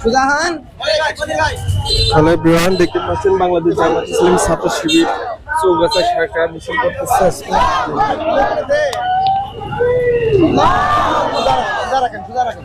সুজাহান hello everyone দেখতে পাচ্ছেন বাংলাদেশ জামাত ইসলামী ছাত্র শিবির চৌগাছা শাখা মিছিল করতেছে আজকে সুজা রাখেন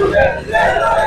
Let's go!